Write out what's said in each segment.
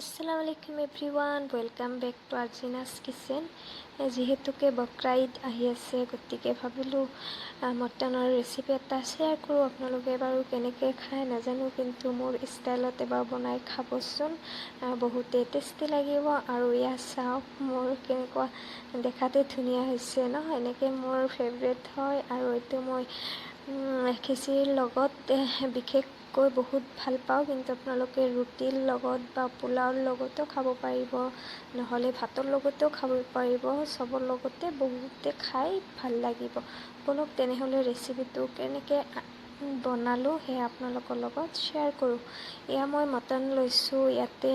আসসালামু আলাইকুম everyone welcome back to Arzina's kitchen যিহেতুকে বকৰা ঈদ আহি আছে গতিকে ভাবিলোঁ মটনৰ ৰেচিপি এটা শ্বেয়াৰ কৰোঁ। আপোনালোকে বাৰু কেনেকৈ খায় নাজানো কিন্তু মোৰ ষ্টাইলত এবাৰ বনাই খাবচোন। বহুতে টেষ্টি লাগিব আৰু ইয়াত চাওক মোৰ কেনেকুৱা দেখাতে ধুনীয়া হৈছে। ন এনেকৈ মোৰ ফেভৰেট হয় আৰু এইটো মই খিচিৰিৰ লগত বিশেষকৈ বহুত ভালো পাওঁ, কিন্তু আপোনালোকে ৰুটিৰ লগত বা পোলাওৰ লগতো খাব পাৰিব, নহ'লে ভাতৰ লগতেও খাব পাৰিব, চবৰ লগতে বহুতে খাই ভালো লাগিব। আপোনালোক তেনেহ'লে ৰেচিপিটো কেনেকৈ বনালোঁ সেয়া আপোনালোকৰ লগত শ্বেয়াৰ কৰোঁ। এয়া মই মটন লৈছোঁ। ইয়াতে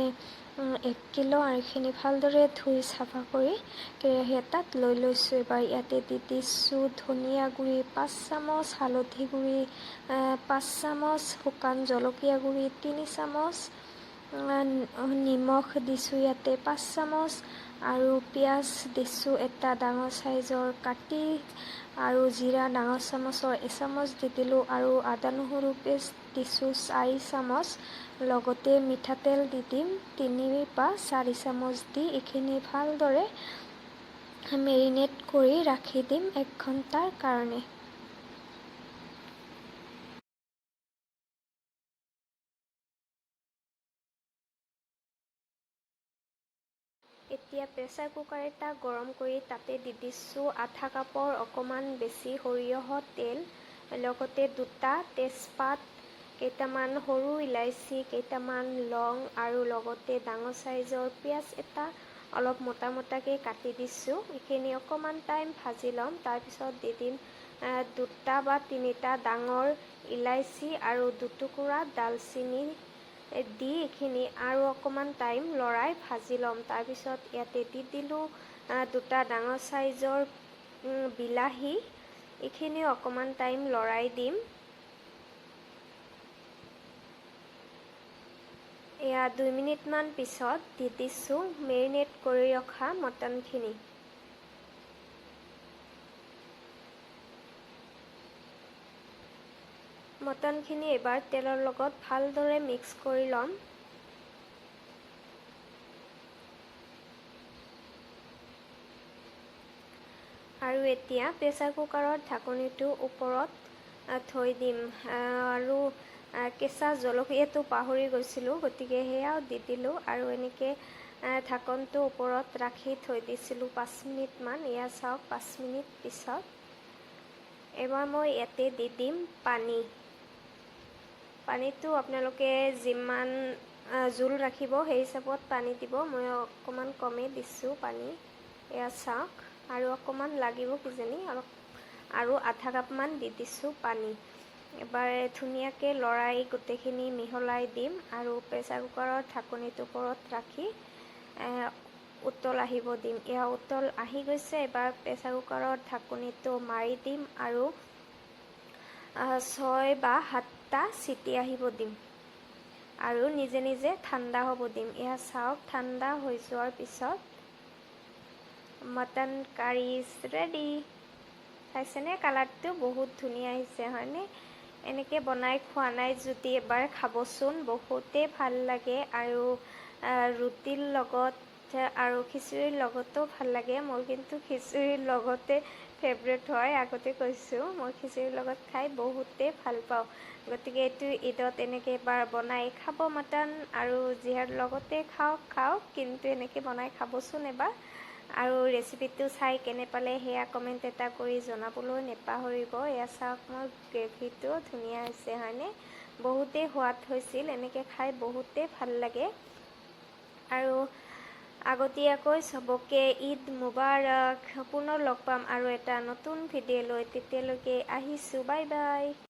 এক কিলো আৰু এইখিনি ভালদৰে ধুই চাফা কৰি কেৰাহী এটাত লৈ লৈছোঁ। এবাৰ ইয়াতে দি দিছোঁ ধনিয়া গুড়ি পাঁচ চামুচ হালধি গুড়ি পাঁচ চামুচ শুকান জলকীয়া গুড়ি তিনি চামুচ নিমখ দিছোঁ। ইয়াতে পাঁচ চামুচ আৰু পিঁয়াজ দিছোঁ এটা ডাঙৰ চাইজৰ কাটি আৰু জিৰা, ডাঙৰ চামুচৰ এচামুচ দি দিলোঁ আৰু আদা নহৰু পেষ্ট দিছোঁ চাৰি চামুচ। লগতে মিঠাতেল দি দিম তিনি বা চাৰি চামুচ দি এইখিনি ভালদৰে মেৰিনেট কৰি ৰাখি দিম এক ঘণ্টাৰ কাৰণে। এতিয়া প্ৰেছাৰ কুকাৰ এটা গৰম কৰি তাতে দি দিছোঁ। আধা কাপৰ অকণমান বেছি সৰিয়হৰ তেল লগতে দুটা তেজপাত কেইটামান সৰু ইলাচি কেইটামান লং আৰু লগতে ডাঙৰ চাইজৰ পিঁয়াজ এটা অলপ মোটা মোটাকৈ কাটি দিছোঁ। এইখিনি অকণমান টাইম ভাজি ল'ম। তাৰপিছত দি দিম দুটা বা তিনিটা ডাঙৰ ইলাচি আৰু দুটুকুৰা ডালচেনি দি এইখিনি আৰু অকণমান টাইম লৰাই ভাজি ল'ম। তাৰপিছত ইয়াতে দি দিলোঁ দুটা ডাঙৰ চাইজৰ বিলাহী। এইখিনি অকণমান টাইম লৰাই দিম। এয়া দুই মিনিটমান পিছত দি দিছোঁ। মেৰিনেট কৰি ৰখা মটনখিনি। মটনখিনি এবাৰ তেলৰ লগত ভালদৰে মিক্স কৰি ল'ম। আৰু এতিয়া প্ৰেছাৰ কুকাৰৰ ঢাকনিটো ওপৰত থৈ দিম। আৰু কেঁচা জলকীয়াটো পাহৰি গৈছিলোঁ গতিকে সেয়াও দি দিলোঁ। আৰু এনেকৈ ঢাকনটো ওপৰত ৰাখি থৈ দিছিলোঁ পাঁচ মিনিটমান এয়া চাওক পাঁচ মিনিট পিছত। এবাৰ মই ইয়াতে দি দিম পানী। পানীটো আপোনালোকে যিমান জোল ৰাখিব সেই হিচাপত পানী দিব। মই অকণমান কমেই দিছোঁ পানী। এয়া চাওক। আৰু অকণমান লাগিব কিজানি। অলপ আৰু আধা কাপমান দি দিছোঁ পানী। এবাৰ ধুনীয়াকৈ লৰাই গোটেইখিনি মিহলাই দিম আৰু প্ৰেছাৰ কুকাৰৰ ঢাকনিটোৰ ওপৰত ৰাখি উতল আহিব দিম। এয়া উতল আহি গৈছে। এবাৰ প্ৰেছাৰ কুকাৰৰ ঢাকনিটো মাৰি দিম আৰু ছয় বা সাতটা চিটি আহিব দিম। আৰু নিজে নিজে ঠাণ্ডা হ'ব দিম। এয়া চাওক, ঠাণ্ডা হৈ যোৱাৰ পিছত মটন কাৰিজ ৰেডি চাইছেনে? কালাৰটো বহুত ধুনীয়া আহিছে, হয়নে? এনেকৈ বনাই খোৱা নাই, যদি এবাৰ খাবচোন। বহুতেই ভালো লাগে আৰু ৰুটিৰ লগত আৰু খিচিৰিৰ লগতো ভালো লাগে। মোৰ কিন্তু খিচিৰিৰ লগতে ফেভৰেট হয়। আগতে কৈছোঁ মই খিচিৰিৰ লগত খাই বহুতেই ভাল পাওঁ। গতিকে এইটো ঈদত এনেকৈ এবাৰ বনাই খাব মটন আৰু যিহাৰ লগতে খাওক খাওক কিন্তু এনেকৈ বনাই খাবচোন এবাৰ। আৰু ৰেচিপিটো চাই কেনে পালে সেয়া কমেণ্ট এটা কৰি জনাবলৈ নেপাহৰিব। এয়া চাওক মোৰ গ্ৰেভিটো ধুনীয়া হৈছে হয়নে? বহুতেই সোৱাদ হৈছিল এনেকৈ খাই বহুতেই ভাল লাগে। আৰু আগতীয়াকৈ চবকে ঈদ মুবাৰক পুনৰ লগ পাম আৰু এটা নতুন ভিডিঅ' লৈ তেতিয়ালৈকে আহিছোঁ। Bye bye.